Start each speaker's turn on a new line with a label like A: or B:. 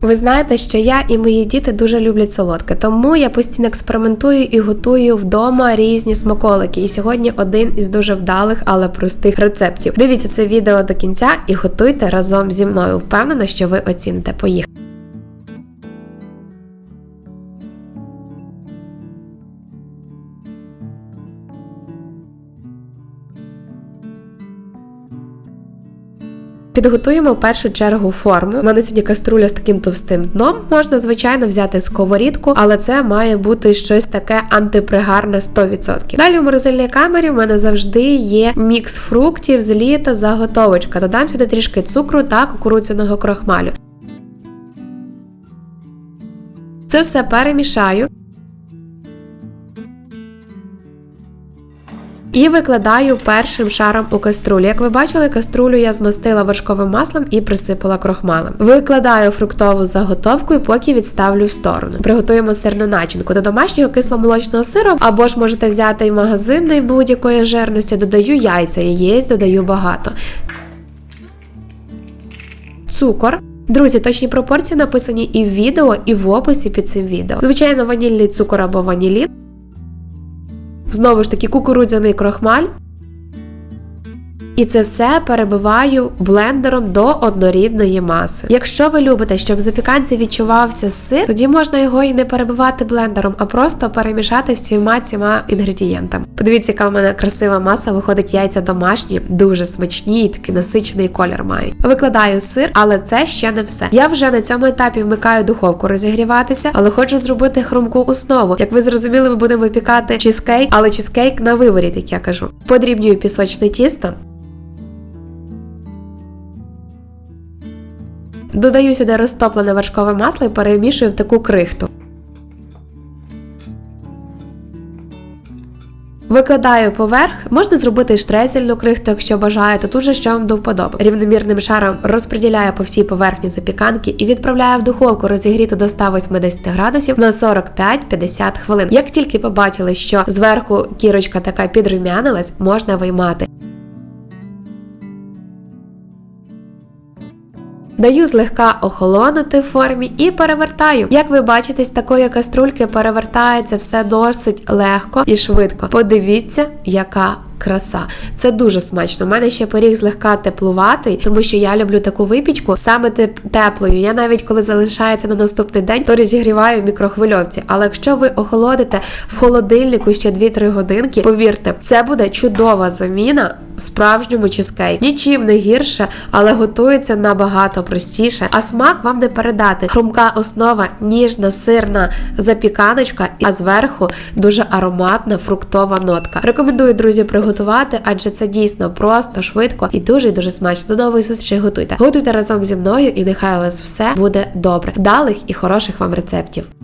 A: Ви знаєте, що я і мої діти дуже люблять солодке, тому я постійно експериментую і готую вдома різні смаколики. І сьогодні один із дуже вдалих, але простих рецептів. Дивіться це відео до кінця і готуйте разом зі мною. Впевнена, що ви оціните. Поїхали! Підготуємо в першу чергу форму. У мене сьогодні каструля з таким товстим дном. Можна, звичайно, взяти сковорідку, але це має бути щось таке антипригарне 100%. Далі в морозильній камері в мене завжди є мікс фруктів з літа заготовочка. Додам сюди трішки цукру та кукурудзяного крохмалю. Це все перемішаю. І викладаю першим шаром у каструлю. Як ви бачили, каструлю я змастила вершковим маслом і присипала крохмалем. Викладаю фруктову заготовку і поки відставлю в сторону. Приготуємо сирну начинку до домашнього кисломолочного сиру, або ж можете взяти і магазинний будь-якої жирності. Додаю яйця, яєць додаю багато. Цукор. Друзі, точні пропорції написані і в відео, і в описі під цим відео. Звичайно, ванільний цукор або ванілін. Знову ж таки, кукурудзяний крохмаль. І це все перебиваю блендером до однорідної маси. Якщо ви любите, щоб в запіканці відчувався сир, тоді можна його і не перебивати блендером, а просто перемішати всіма цими інгредієнтами. Подивіться, яка в мене красива маса, виходить яйця домашні, дуже смачні і такий насичений колір мають. Викладаю сир, але це ще не все. Я вже на цьому етапі вмикаю духовку розігріватися, але хочу зробити хрумку основу. Як ви зрозуміли, ми будемо випікати чизкейк, але чизкейк на виворіт, як я кажу. Подрібнюю пісочне тісто. Додаю сюди розтоплене вершкове масло і перемішую в таку крихту. Викладаю поверх, можна зробити штрезельну крихту, якщо бажаєте, тут же що вам до вподоби. Рівномірним шаром розподіляю по всій поверхні запіканки і відправляю в духовку розігріту до 180 градусів на 45-50 хвилин. Як тільки побачили, що зверху кірочка така підрумянилась, можна виймати. Даю злегка охолонути в формі і перевертаю. Як ви бачите, з такої каструльки перевертається все досить легко і швидко. Подивіться, яка краса. Це дуже смачно. У мене ще пиріг злегка теплуватий, тому що я люблю таку випічку саме теплою. Я навіть коли залишається на наступний день, то розігріваю в мікрохвильовці. Але якщо ви охолодите в холодильнику ще 2-3 годинки, повірте, це буде чудова заміна справжньому чизкейку. Нічим не гірше, але готується набагато простіше. А смак вам не передати. Хрумка основа, ніжна, сирна запіканочка, а зверху дуже ароматна фруктова нотка. Рекомендую, друзі, приготувати, адже це дійсно просто, швидко і дуже дуже смачно. До нової зустрічі готуйте. Готуйте разом зі мною, і нехай у вас все буде добре. Вдалих і хороших вам рецептів.